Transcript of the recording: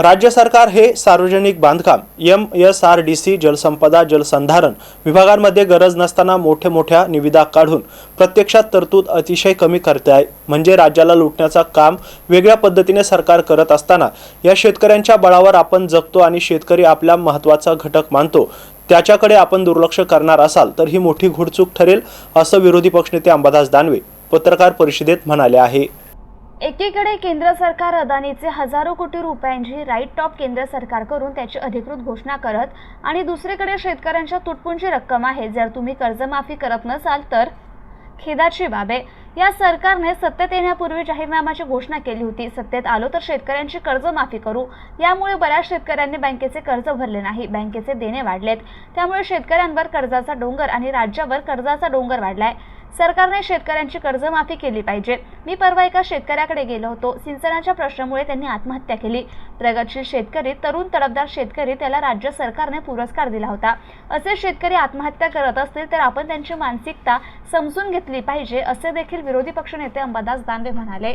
राज्य सरकार हे सार्वजनिक बांधकाम M S R D C जलसंपदा जलसंधारण विभागांमध्ये गरज नसताना मोठ्या मोठ्या निविदा काढून प्रत्यक्षात तरतूद अतिशय कमी करते आहे. म्हणजे राज्याला लुटण्याचा काम वेगळ्या पद्धतीने सरकार करत असताना या शेतकऱ्यांच्या बळावर आपण जगतो आणि शेतकरी आपला महत्त्वाचा घटक मानतो. त्याच्याकडे आपण दुर्लक्ष करणार असाल तर ही मोठी घुडचूक ठरेल असं विरोधी पक्षनेते अंबादास दानवे पत्रकार परिषदेत म्हणाले आहे. एकीकडे केंद्र सरकार अदानीचे हजारो कोटी रुपयांची राईट टॉप केंद्र सरकार करून त्याची अधिकृत घोषणा करत आणि दुसरीकडे शेतकऱ्यांच्या तुटपुंची रक्कम आहे. जर तुम्ही कर्जमाफी करत नसाल तर खेदाची बाब आहे. या सरकारने सत्तेत येण्यापूर्वी जाहीरनाम्याची घोषणा केली होती. सत्तेत आलो तर शेतकऱ्यांची कर्जमाफी करू. यामुळे बऱ्याच शेतकऱ्यांनी बँकेचे कर्ज भरले नाही. बँकेचे देणे वाढलेत. त्यामुळे शेतकऱ्यांवर कर्जाचा डोंगर आणि राज्यावर कर्जाचा डोंगर वाढलाय. सरकारने शेतकऱ्यांची कर्जमाफी केली पाहिजे. मी परवा एका शेतकऱ्याकडे गेलो होतो. सिंचनाच्या प्रश्नामुळे त्यांनी आत्महत्या केली. प्रगतशील शेतकरी तरुण तडफदार शेतकरी त्याला राज्य सरकारने पुरस्कार दिला होता. असे शेतकरी आत्महत्या करत असतील तर आपण त्यांची मानसिकता समजून घेतली पाहिजे असे देखील विरोधी पक्षनेते अंबादास दानवे म्हणाले.